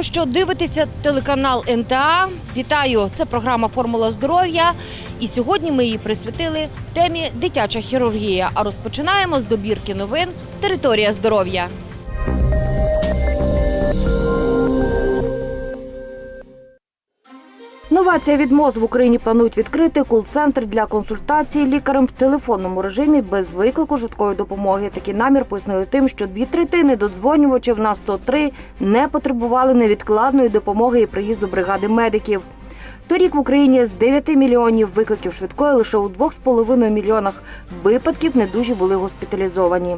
Дякуємо, що дивитеся телеканал НТА. Вітаю! Це програма Формула здоров'я. І сьогодні ми її присвятили темі дитяча хірургія. А розпочинаємо з добірки новин Територія здоров'я. Новація від МОЗ в Україні планують відкрити кул-центр для консультації лікарем в телефонному режимі без виклику швидкої допомоги. Такий намір пояснили тим, що дві третини додзвонювачів на 103 не потребували невідкладної допомоги і приїзду бригади медиків. Торік в Україні з 9 мільйонів викликів швидкої лише у 2,5 мільйонах випадків недужі були госпіталізовані.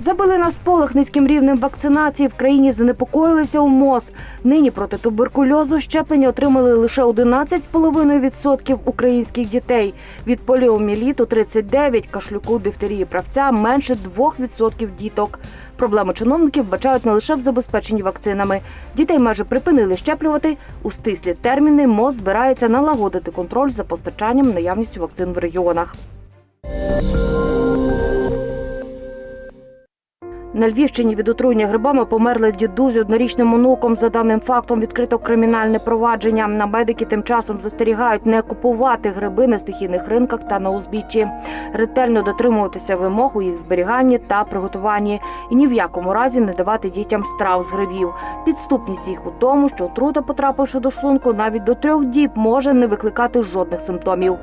Забили на сполох низьким рівнем вакцинації в країні занепокоїлися у МОЗ. Нині проти туберкульозу щеплення отримали лише 11,5% українських дітей. Від поліоміеліту 39, кашлюку, дифтерії правця менше 2% діток. Проблему чиновників вбачають не лише в забезпеченні вакцинами. Дітей майже припинили щеплювати. У стислі терміни МОЗ збирається налагодити контроль за постачанням наявністю вакцин в регіонах. На Львівщині від отруєння грибами померли дідусь з однорічним онуком. За даним фактом відкрито кримінальне провадження. На медики тим часом застерігають не купувати гриби на стихійних ринках та на узбіччі, ретельно дотримуватися вимог у їх зберіганні та приготуванні і ні в якому разі не давати дітям страв з грибів. Підступність їх у тому, що отрута, потрапивши до шлунку, навіть до трьох діб може не викликати жодних симптомів.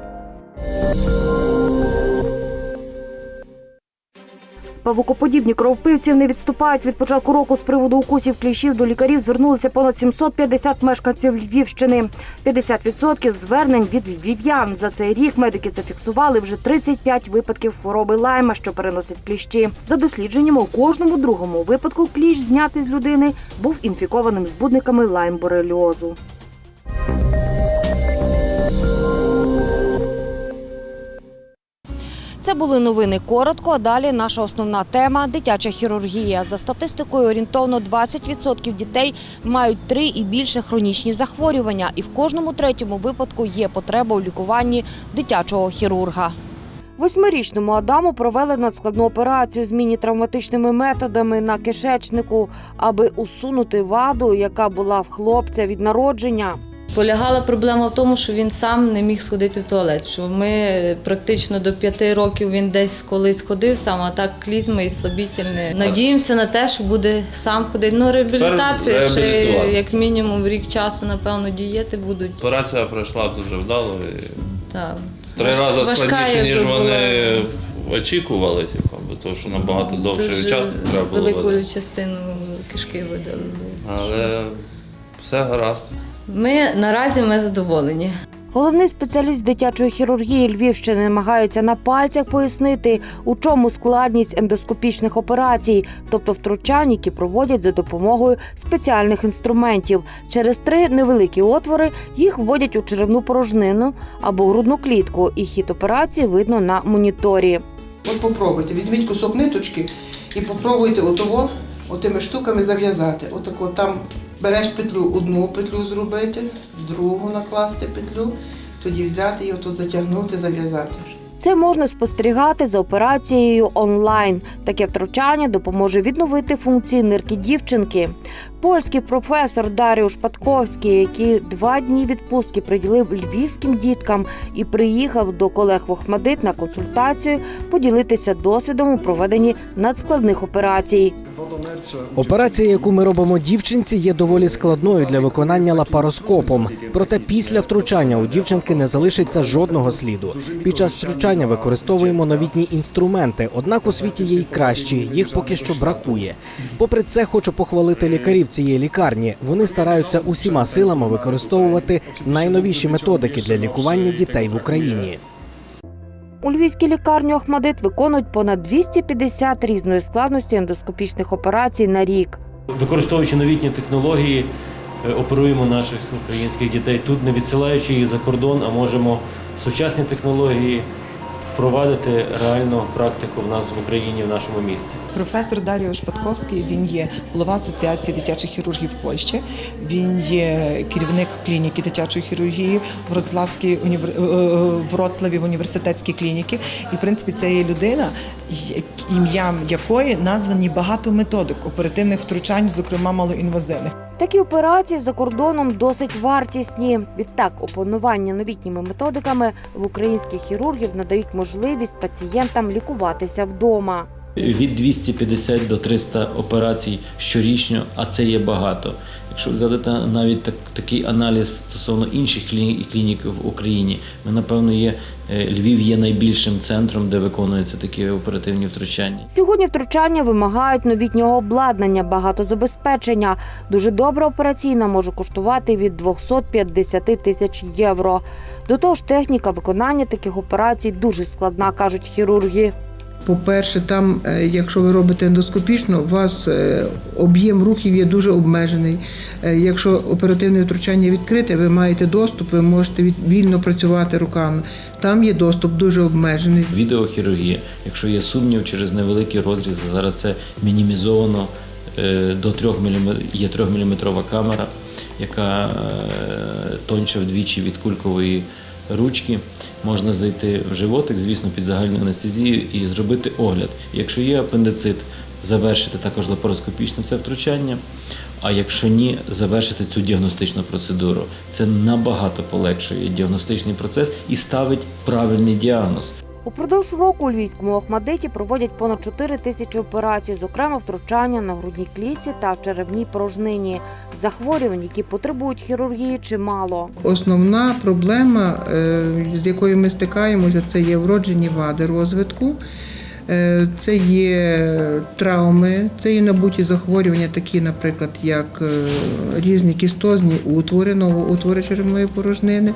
Павукоподібні кровопивці не відступають від початку року з приводу укусів кліщів до лікарів звернулися понад 750 мешканців Львівщини. 50% звернень від львів'ян. За цей рік медики зафіксували вже 35 випадків хвороби лайма, що переносять кліщі. За дослідженнями, у кожному другому випадку кліщ знятий з людини був інфікованим збудниками лайм-бореліозу. Це були новини коротко. А далі наша основна тема дитяча хірургія. За статистикою, орієнтовно 20% дітей мають три і більше хронічні захворювання, і в кожному третьому випадку є потреба у лікуванні дитячого хірурга. Восьмирічному Адаму провели надскладну операцію з міні-травматичними методами на кишечнику, аби усунути ваду, яка була в хлопця від народження. Полягала проблема в тому, що він сам не міг сходити в туалет. Що ми практично до п'яти років він десь колись ходив сам, а так клізма і слабітельне. Надіємося на те, що буде сам ходити. Ну, реабілітація ще як мінімум рік часу, напевно, дієти будуть. Операція пройшла дуже вдало. І Та, в три важ- рази складніше, ніж була. вони очікували, типу, бо то, що набагато Дуже участок треба було. велику видати. частину кишки видали. Але все гаразд. Ми наразі ми задоволені. Головний спеціаліст дитячої хірургії Львівщини намагається на пальцях пояснити, у чому складність ендоскопічних операцій, тобто втручань, які проводять за допомогою спеціальних інструментів. Через три невеликі отвори їх вводять у черевну порожнину або грудну клітку, і хід операції видно на моніторі. От попробуйте, візьміть кусок ниточки і попробуйте отого, отими штуками зав'язати. Отако там береш петлю, одну петлю зробити, другу накласти петлю, тоді взяти і отут затягнути, зав'язати. Це можна спостерігати за операцією онлайн. Таке втручання допоможе відновити функції нирки дівчинки. Польський професор Даріуш Патковський, який два дні відпустки приділив львівським діткам і приїхав до колег в Охмадит на консультацію, поділитися досвідом у проведенні надскладних операцій. Операція, яку ми робимо дівчинці, є доволі складною для виконання лапароскопом. Проте після втручання у дівчинки не залишиться жодного сліду. Під час втручання використовуємо новітні інструменти, однак у світі є й кращі, їх поки що бракує. Попри це, хочу похвалити лікарів цієї лікарні. Вони стараються усіма силами використовувати найновіші методики для лікування дітей в Україні. У львівській лікарні Охмадит виконують понад 250 різної складності ендоскопічних операцій на рік. Використовуючи новітні технології, е, оперуємо наших українських дітей тут, не відсилаючи їх за кордон, а можемо сучасні технології впровадити реальну практику в нас в Україні, в нашому місті. Професор Даріо Шпатковський він є голова асоціації дитячих хірургів Польщі. Він є керівник клініки дитячої хірургії в Вроцлавській е, е, Вроцлаві в університетській клініці. І в принципі це є людина, ім'ям якої названі багато методик оперативних втручань, зокрема малоінвазивних. Такі операції за кордоном досить вартісні. Відтак, опанування новітніми методиками в українських хірургів надають можливість пацієнтам лікуватися вдома. Від 250 до 300 операцій щорічно, а це є багато. Якщо взяти навіть так, такий аналіз стосовно інших клінік, в Україні, ми напевно є е, Львів є найбільшим центром, де виконуються такі оперативні втручання. Сьогодні втручання вимагають новітнього обладнання, багатозабезпечення. Дуже добра операційна може коштувати від 250 тисяч євро. До того ж, техніка виконання таких операцій дуже складна, кажуть хірурги. По-перше, там, е, якщо ви робите ендоскопічно, у вас е, об'єм рухів є дуже обмежений. Е, Якщо оперативне втручання відкрите, ви маєте доступ, ви можете вільно працювати руками. Там є доступ дуже обмежений. Відеохірургія, якщо є сумнів через невеликий розріз, зараз це мінімізовано до 3 мм, є 3 мм камера, яка е, вдвічі від кулькової ручки. Можна зайти в животик, звісно, під загальну анестезію і зробити огляд. Якщо є апендицит, завершити також лапароскопічне це втручання. А якщо ні, завершити цю діагностичну процедуру. Це набагато полегшує діагностичний процес і ставить правильний діагноз. Упродовж року у Львівському Охмадиті проводять понад 4 тисячі операцій, зокрема втручання на грудній клітці та в черевній порожнині. Захворювань, які потребують хірургії, чимало. Основна проблема, е, з якою ми стикаємося, це є вроджені вади розвитку. Е, Це є травми, це є набуті захворювання, такі, наприклад, як е, різні кістозні утвори, новоутвори черевної порожнини,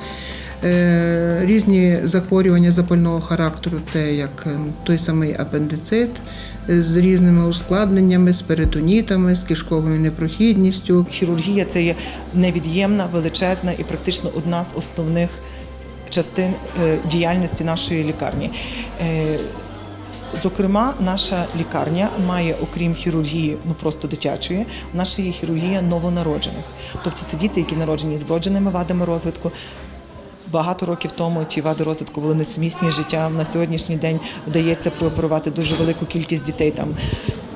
різні захворювання запального характеру, це як е, той самий апендицит е, з різними ускладненнями, з перитонітами, з кишковою непрохідністю, Хірургія це є невід'ємна, величезна і практично одна з основних частин е, діяльності нашої лікарні. Е, Зокрема, наша лікарня має, окрім хірургії, ну просто дитячої, в нас є хірургія новонароджених. Тобто це діти, які народжені з вродженими вадами розвитку. Багато років тому ті вади розвитку були несумісні з життям. На сьогоднішній день вдається прооперувати дуже велику кількість дітей там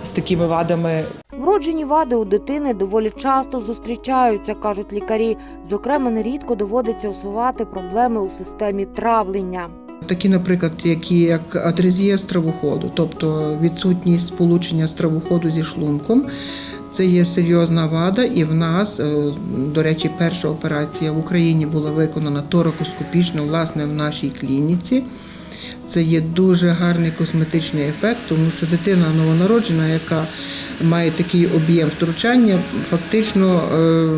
з такими вадами, Вроджені вади у дитини доволі часто зустрічаються, кажуть лікарі. Зокрема, нерідко доводиться усувати проблеми у системі травлення. Такі, наприклад, які як атрезія стравоходу, тобто відсутність сполучення стравоходу зі шлунком. Це є серйозна вада, і в нас, е, до речі, перша операція в Україні була виконана торакоскопічно, власне, в нашій клініці. Це є дуже гарний косметичний ефект, тому що дитина новонароджена, яка має такий об'єм втручання, фактично, е,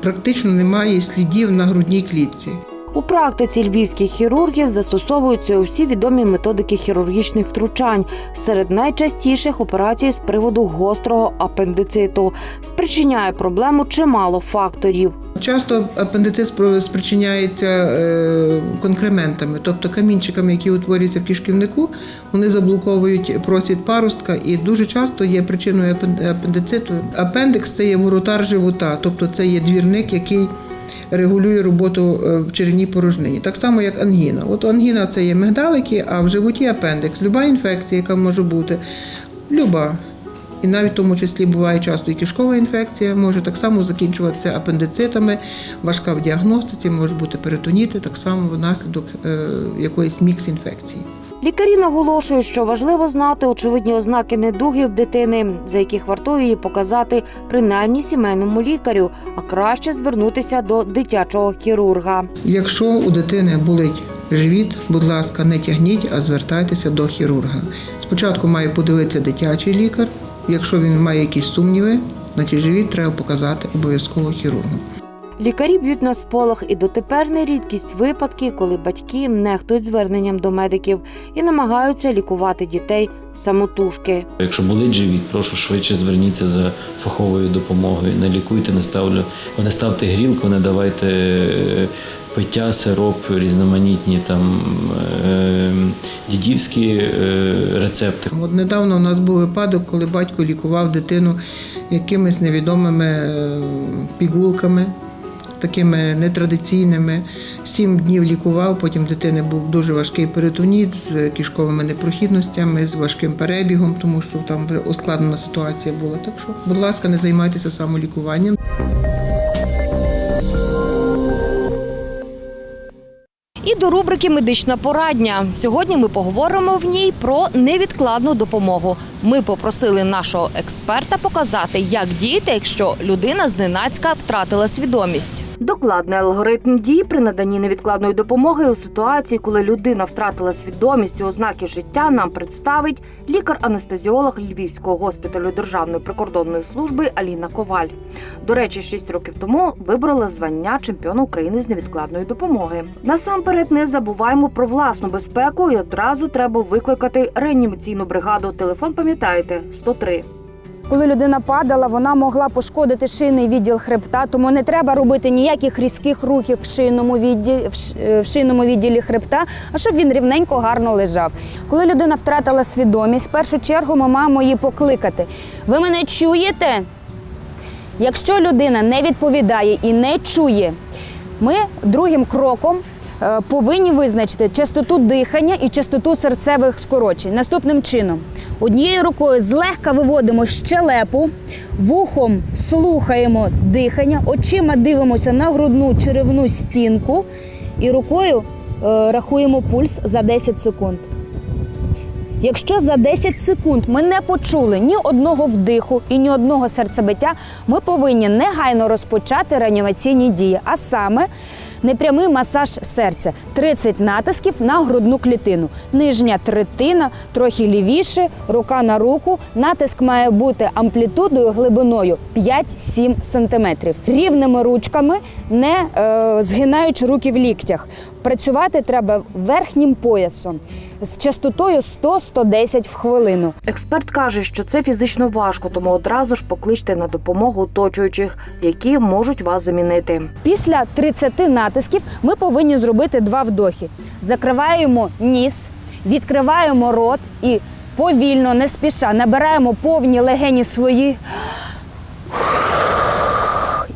практично немає слідів на грудній клітці. У практиці львівських хірургів застосовуються усі відомі методики хірургічних втручань. Серед найчастіших операцій з приводу гострого апендициту спричиняє проблему чимало факторів. Часто апендицит спричиняється е, конкрементами, тобто камінчиками, які утворюються в кишківнику, вони заблоковують просвіт паростка і дуже часто є причиною апен- апендициту. Апендикс це є воротар живота, тобто це є двірник, який регулює роботу е, в черевній порожнині. Так само, як ангіна. От ангіна це є мигдалики, а в животі апендикс. Люба інфекція, яка може бути, люба. І навіть в тому числі буває часто і кишкова інфекція, може так само закінчуватися апендицитами, важка в діагностиці, може бути перитоніти, так само внаслідок е, якоїсь мікс-інфекції. Лікарі наголошують, що важливо знати очевидні ознаки недуги в дитини, за яких вартує її показати принаймні сімейному лікарю, а краще звернутися до дитячого хірурга. Якщо у дитини болить живіт, будь ласка, не тягніть, а звертайтеся до хірурга. Спочатку має подивитися дитячий лікар. Якщо він має якісь сумніви, значить живіт треба показати обов'язково хірургу. Лікарі б'ють на сполох і дотепер не рідкість випадків, коли батьки нехтують зверненням до медиків і намагаються лікувати дітей самотужки. Якщо болить живіт, прошу швидше зверніться за фаховою допомогою. Не лікуйте, не ставлю, не ставте грілку, не давайте е, пиття, сироп, різноманітні там е, дідівські е, рецепти. От недавно у нас був випадок, коли батько лікував дитину якимись невідомими пігулками, такими нетрадиційними. Сім днів лікував, потім дитини був дуже важкий перитоніт з кишковими непрохідностями, з важким перебігом, тому що там вже ускладнена ситуація була. Так що, будь ласка, не займайтеся самолікуванням. І до рубрики Медична порадня. Сьогодні ми поговоримо в ній про невідкладну допомогу. Ми попросили нашого експерта показати, як діяти, якщо людина зненацька втратила свідомість. Докладний алгоритм дій при наданні невідкладної допомоги у ситуації, коли людина втратила свідомість і ознаки життя, нам представить лікар-анестезіолог Львівського госпіталю Державної прикордонної служби Аліна Коваль. До речі, 6 років тому виборола звання чемпіона України з невідкладної допомоги. Насамперед не забуваємо про власну безпеку і одразу треба викликати реанімаційну бригаду. Телефон пам'ятаєте 103. Коли людина падала, вона могла пошкодити шийний відділ хребта, тому не треба робити ніяких різких рухів в шийному відділі, е, в шийному відділі хребта, а щоб він рівненько гарно лежав. Коли людина втратила свідомість, в першу чергу ми маємо її покликати. Ви мене чуєте? Якщо людина не відповідає і не чує, ми другим кроком е, повинні визначити частоту дихання і частоту серцевих скорочень. Наступним чином, однією рукою злегка виводимо щелепу, вухом слухаємо дихання, очима дивимося на грудну черевну стінку і рукою е, рахуємо пульс за 10 секунд. Якщо за 10 секунд ми не почули ні одного вдиху і ні одного серцебиття, ми повинні негайно розпочати реанімаційні дії, а саме непрямий масаж серця, 30 натисків на грудну клітину, нижня третина, трохи лівіше, рука на руку. Натиск має бути амплітудою глибиною 5-7 см. Рівними ручками, не е, згинаючи руки в ліктях. Працювати треба верхнім поясом з частотою 100-110 в хвилину. Експерт каже, що це фізично важко, тому одразу ж покличте на допомогу оточуючих, які можуть вас замінити. Після 30 натисків ми повинні зробити два вдохи. Закриваємо ніс, відкриваємо рот і повільно, не спіша, набираємо повні легені свої.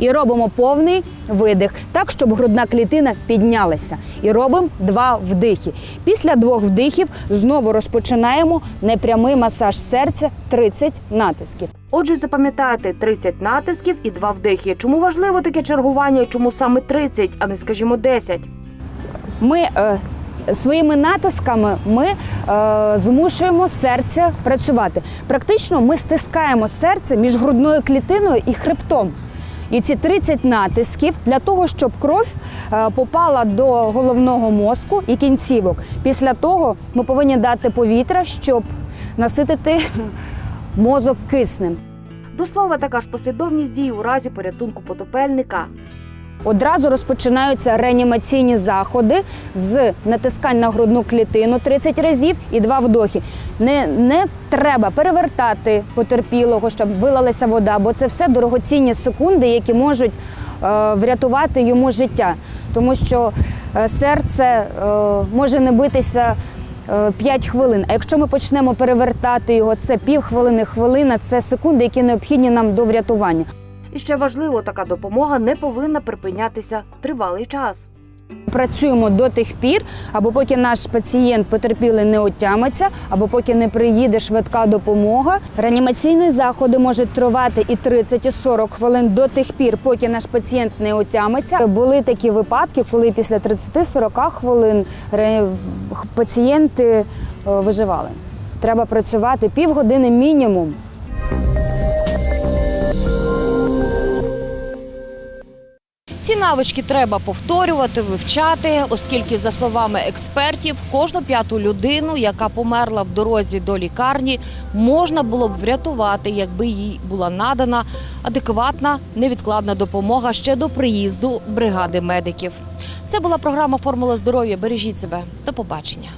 І робимо повний видих, так, щоб грудна клітина піднялася. І робимо два вдихи. Після двох вдихів знову розпочинаємо непрямий масаж серця 30 натисків. Отже, запам'ятайте 30 натисків і два вдихи. Чому важливо таке чергування? Чому саме 30, а не скажімо 10? Ми е, своїми натисками ми е, змушуємо серце працювати. Практично ми стискаємо серце між грудною клітиною і хребтом. І ці 30 натисків для того, щоб кров е, попала до головного мозку і кінцівок. Після того ми повинні дати повітря, щоб наситити мозок киснем. До слова, така ж послідовність дій у разі порятунку потопельника. Одразу розпочинаються реанімаційні заходи з натискань на грудну клітину 30 разів і два вдохи. Не, не треба перевертати потерпілого, щоб вилилася вода, бо це все дорогоцінні секунди, які можуть е, врятувати йому життя. Тому що е, серце е, може не битися. 5 хвилин. А якщо ми почнемо перевертати його, це півхвилини, хвилина, це секунди, які необхідні нам до врятування. І ще важливо, така допомога не повинна припинятися тривалий час. Працюємо до тих пір, або поки наш пацієнт потерпілий не отямиться, або поки не приїде швидка допомога. Реанімаційні заходи можуть тривати і 30, і 40 хвилин до тих пір, поки наш пацієнт не отямиться. Були такі випадки, коли після 30-40 хвилин пацієнти е, виживали. Треба працювати півгодини мінімум. Ці навички треба повторювати, вивчати, оскільки, за словами експертів, кожну п'яту людину, яка померла в дорозі до лікарні, можна було б врятувати, якби їй була надана адекватна невідкладна допомога ще до приїзду бригади медиків. Це була програма Формула здоров'я. Бережіть себе. До побачення.